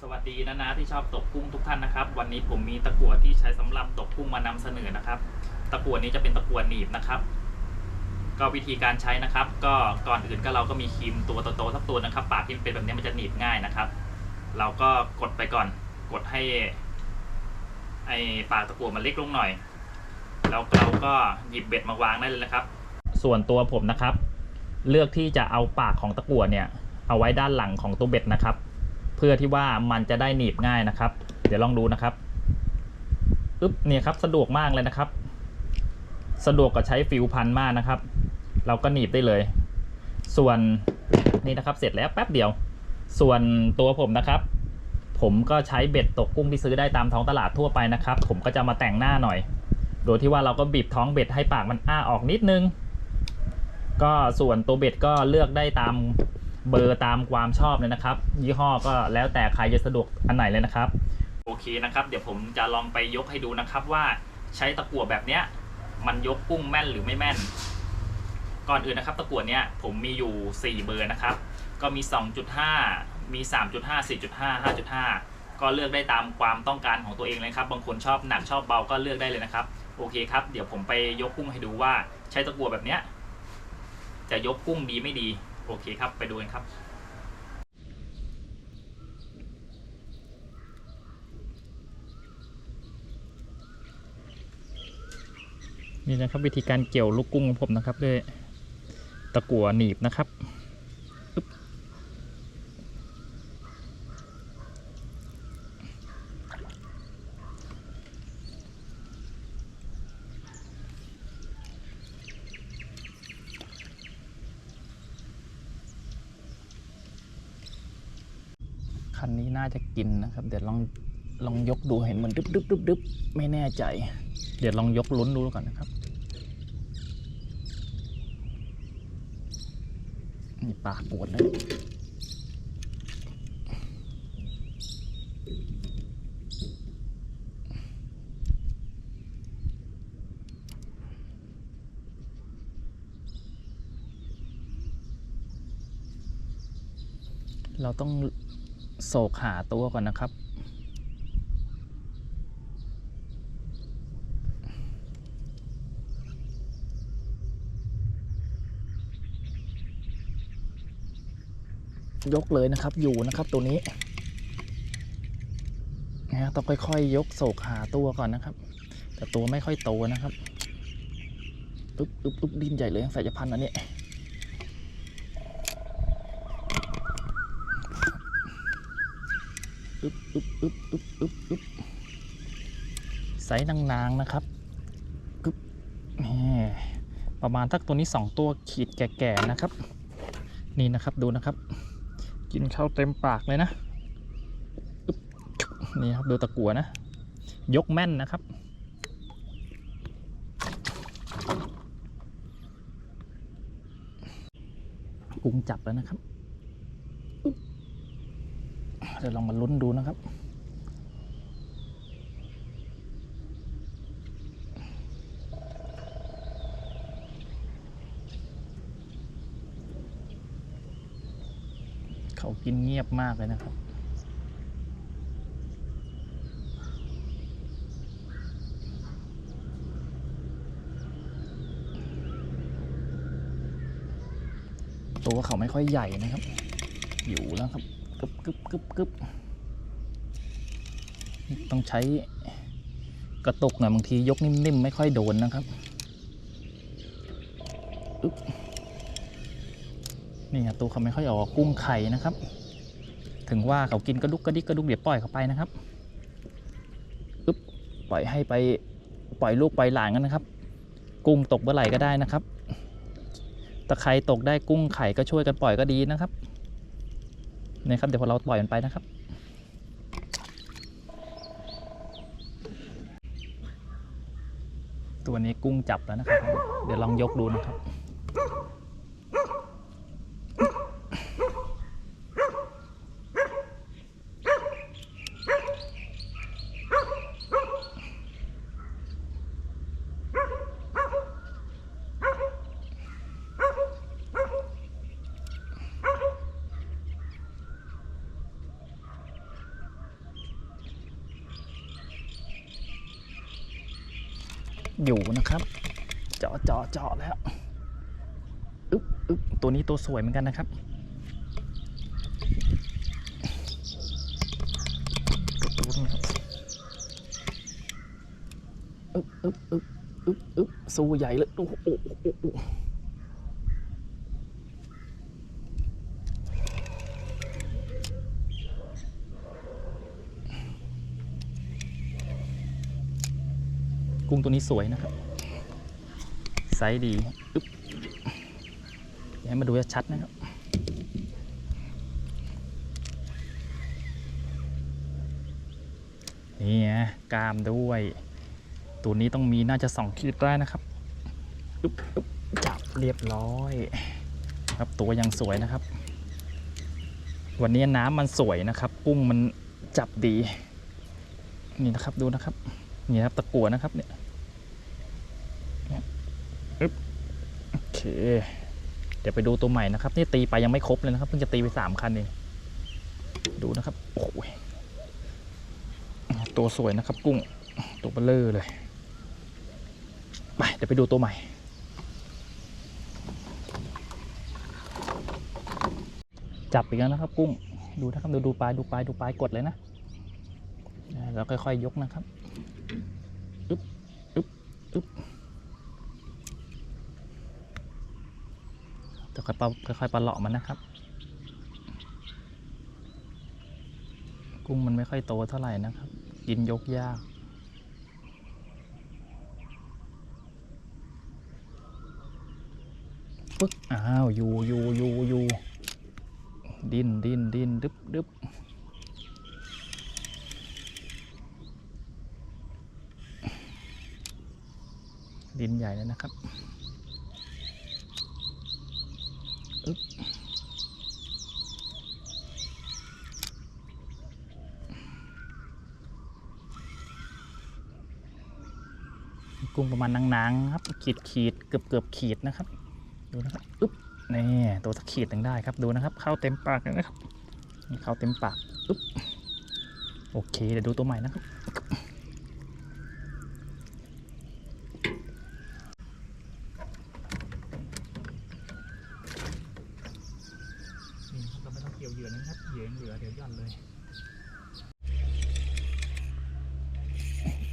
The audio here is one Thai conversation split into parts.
สวัสดีนะนะที่ชอบตกกุ้งทุกท่านนะครับ วันนี้ผมมีตะกั่วที่ใช้สำหรับตกกุ้งมานำเสนอนะครับ ตะกั่วนี้จะเป็นตะกั่วหนีบนะครับ ก็วิธีการใช้นะครับ ก็ก่อนอื่นก็เราก็มีครีมตัวโตๆสักตัวนะครับ ปากที่มันเป็นแบบนี้มันจะหนีบง่ายนะครับ เราก็กดไปก่อนกดให้ ไอปากตะกั่วมันเล็กลงหน่อย แล้วเราก็หยิบเบ็ดมาวางได้เลยนะครับ ส่วนตัวผมนะครับ เลือกที่จะเอาปากของตะกั่วเนี่ย เอาไว้ด้านหลังของตัวเบ็ดนะครับ เพื่อที่ว่ามันจะได้หนีบง่ายนะครับ เดี๋ยวลองดูนะครับอึ๊บเนี่ยครับสะดวกมากเลยนะครับ สะดวกกับใช้ฟิวพันมากนะครับ เราก็หนีบได้เลย ส่วนนี่นะครับเสร็จแล้วแป๊บเดียว ส่วนตัวผมนะครับ ผมก็ใช้เบ็ดตกกุ้งที่ซื้อได้ตามท้องตลาดทั่วไปนะครับ ผมก็จะมาแต่งหน้าหน่อย โดยที่ว่าเราก็บีบท้องเบ็ดให้ปากมันอ้าออกนิดนึง ก็ส่วนตัวเบ็ดก็เลือกได้ตาม เบอร์ตามความชอบเลยนะครับ ยี่ห้อก็แล้วแต่ใครจะสะดวกอันไหนเลยนะครับ โอเคนะครับ เดี๋ยวผมจะลองไปยกให้ดูนะครับว่าใช้ตะกั่วแบบเนี้ย มันยกกุ้งแม่นหรือไม่แม่น ก่อนอื่นนะครับ ตะกั่วเนี้ยผมมีอยู่ 4 เบอร์นะครับ ก็มี 2.5 มี 3.5 4.5 5.5 ก็เลือกได้ตามความต้องการของตัวเองเลยครับ บางคนชอบหนักชอบเบาก็เลือกได้เลยนะครับ โอเคครับ เดี๋ยวผมไปยกกุ้งให้ดูว่าใช้ตะกั่วแบบเนี้ยจะยกกุ้งดีไม่ดี โอเคครับ ไปดูกันครับนี่นะครับวิธีการเกี่ยวลูกกุ้งของผมนะครับด้วยตะกั่วหนีบนะครับ คันนี้น่าจะกินนะครับ เดี๋ยวลองลองยกดูเห็นเหมือนดึบดึบดึบดึบไม่แน่ใจ เดี๋ยวลองยกลุ้นดูก่อนนะครับนี่ปากปวดเลยเราต้อง โศกหาตัวก่อนนะครับ ยกเลยนะครับอยู่นะครับตัวนี้นะต้องค่อยๆยกโศกหาตัวก่อนนะครับ แต่ตัวไม่ค่อยโตนะครับปึ๊บปึ๊บปึ๊บดินใหญ่เลยใส่จะพันอันนี้ึ๊บปึ๊บปึ๊บปึ๊บปึ๊บปึ๊บใส่นางๆนะครับปึ๊บประมาณทักตัวนี้สองตัวขีดแก่ๆนะครับ นี่นะครับดูนะครับ กินข้าวเต็มปากเลยนะนี่ครับดูตะกัวนะ ยกแม่นนะครับกุ้งจับแล้วนะครับ ดี๋ยวลองมาลุ้นดูนะครับ เขากินเงียบมากเลยนะครับตัวเขาไม่ค่อยใหญ่นะครับ อยู่แล้วครับ บกึบกึบกึบต้องใช้กระตุกหน่อยบางทียกนิ่มๆไม่ค่อยโดนนะครับนี่ครับตัวเขาไม่ค่อยออกกุ้งไข่นะครับ ถึงว่าเขากินกระดุกกระดิกกระดุกเดี๋ยวปล่อยเขาไปนะครับอึ๊บปล่อยให้ไปปล่อยลูกปล่อยหลานกันนะครับ กุ้งตกเมื่อไหร่ก็ได้นะครับตะไคร่ตกได้กุ้งไข่ก็ช่วยกันปล่อยก็ดีนะครับ นี่ครับเดี๋ยวพอเราปล่อยมันไปนะครับ ตัวนี้กุ้งจับแล้วนะครับ เดี๋ยวลองยกดูนะครับ อยู่นะครับ เจาะเจาะเจาะแล้วอึ๊บอึ๊บตัวนี้ตัวสวยเหมือนกันนะครับ ตัวนี้ครับอึ๊บอึ๊บอึ๊บอึ๊บอึ๊บสู้ใหญ่เลยโอ้โหโอ้โหโอ้โห กุ้งตัวนี้สวยนะครับ ไซส์ดีอึ๊บเดี๋ยวให้มาดูชัดนะครับ นี่ไงกล้ามด้วย ตัวนี้ต้องมีน่าจะสองขีดได้นะครับอึ๊บอึ๊บจับเรียบร้อย ครับตัวยังสวยนะครับ วันนี้น้ำมันสวยนะครับ กุ้งมันจับดี นี่นะครับดูนะครับ นี่ครับตะกั่วนะครับเนี่ย โอเค เดี๋ยวไปดูตัวใหม่นะครับ นี่ตีไปยังไม่ครบเลยนะครับ เพิ่งจะตีไปสามคันเองดูนะครับ โอ้ยตัวสวยนะครับ กุ้ง ตัวเบลเลอร์เลย ไป เดี๋ยวไปดูตัวใหม่ จับอีกแล้วนะครับ กุ้ง ดูนะครับ ดูดูปลาย ดูปลาย ดูปลาย กดเลยนะ แล้วค่อยๆยกนะครับ อึ๊บ อึ๊บ จะ ค่อยๆปะค่อยๆปลาเลาะมันนะครับ กุ้งมันไม่ค่อยโตเท่าไหร่นะครับ กินยกยากปึ๊กอ้าวอยู่อยู่อยู่อยู่ดิ้นดิ้นดิ้นดึบดึบดินใหญ่เลยนะครับ กุ้งประมาณนางๆครับ ขีดขีดเกือบเกือบขีดนะครับ ดูนะครับอึ๊บนี่ตัวสักขีดยังได้ครับดูนะครับ เข้าเต็มปากนะครับเข้าเต็มปากอึ๊บโอเคเดี๋ยวดูตัวใหม่นะครับ นี่ครับเราไม่ต้องเกี่ยวเห เหยื่อยังเหลือเดี๋ยวย่อนเลย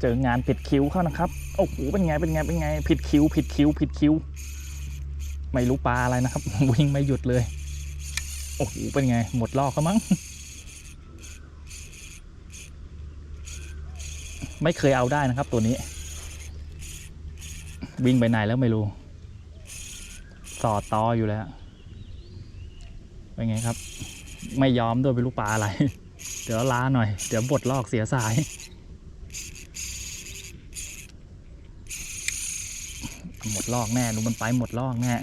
เจองานผิดคิ้วเข้านะครับ โอ้โห เป็นไง เป็นไง เป็นไง ผิดคิ้ว ผิดคิ้ว ผิดคิ้ว ไม่รู้ปลาอะไรนะครับ วิ่งไม่หยุดเลย โอ้โห เป็นไง หมดลอกเขามั้ง ไม่เคยเอาได้นะครับตัวนี้ วิ่งไปไหนแล้วไม่รู้ สอดตออยู่แล้ว เป็นไงครับ ไม่ยอมด้วยไม่รู้ปลาอะไร เดี๋ยวล้าหน่อย เดี๋ยวบดลอกเสียสาย หมดลอกแน่ดูมันไปหมดลอกแน่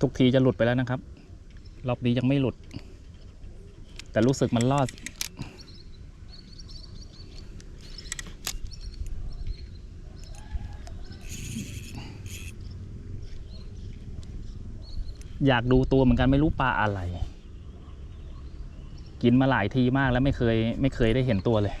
ทุกทีจะหลุดไปแล้วนะครับ รอบนี้ยังไม่หลุด แต่รู้สึกมันรอด อยากดูตัวเหมือนกันไม่รู้ปลาอะไร กินมาหลายทีมากแล้วไม่เคยไม่เคยได้เห็นตัวเลย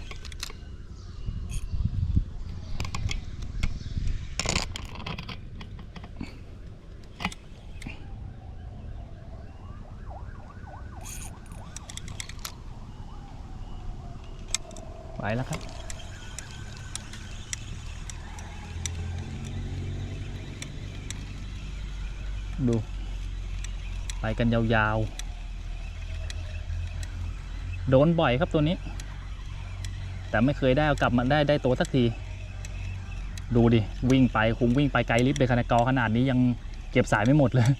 ไปแล้วครับ ดู ไป กันยาวๆ โดนบ่อยครับตัวนี้ แต่ไม่เคยได้เอากลับมาได้ได้ตัวสักที ดูดิ วิ่งไปคุ้มวิ่งไปไกลลิฟต์เลยขนาดกอขนาดนี้ยังเก็บสายไม่หมดเลย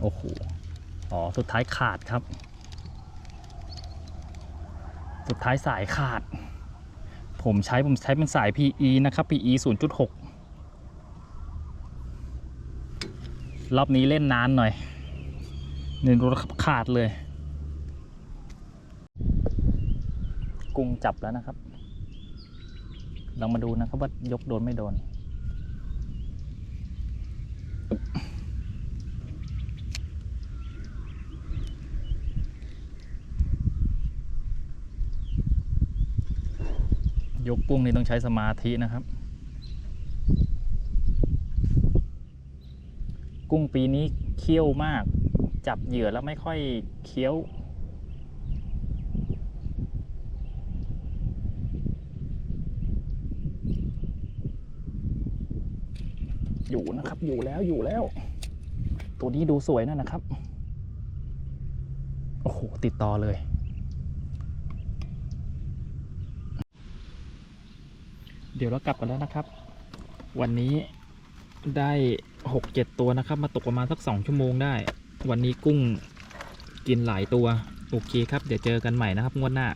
โอ้โห อ๋อ สุดท้ายขาดครับ สุดท้ายสายขาด ผมใช้ผมใช้เป็นสาย PE นะครับ PE 0.6 รอบนี้เล่นนานหน่อยนี่ดูนรับขาดเลย กุ้งจับแล้วนะครับลองมาดูนะครับว่ายกโดนไม่โดน ยกกุ้งนี่ต้องใช้สมาธินะครับ กุ้งปีนี้เคี้ยวมาก จับเหยื่อแล้วไม่ค่อยเคี้ยวอยู่นะครับอยู่แล้วอยู่แล้ว ตัวนี้ดูสวยนั่นนะครับ โอ้โห ติดต่อเลย เดี๋ยวเรากลับกันแล้วนะครับ วันนี้ได้หกเจ็ดตัวนะครับ มาตกประมาณสักสองชั่วโมงได้ วันนี้กุ้งกินหลายตัว โอเคครับ เดี๋ยวเจอกันใหม่นะครับงวดหน้า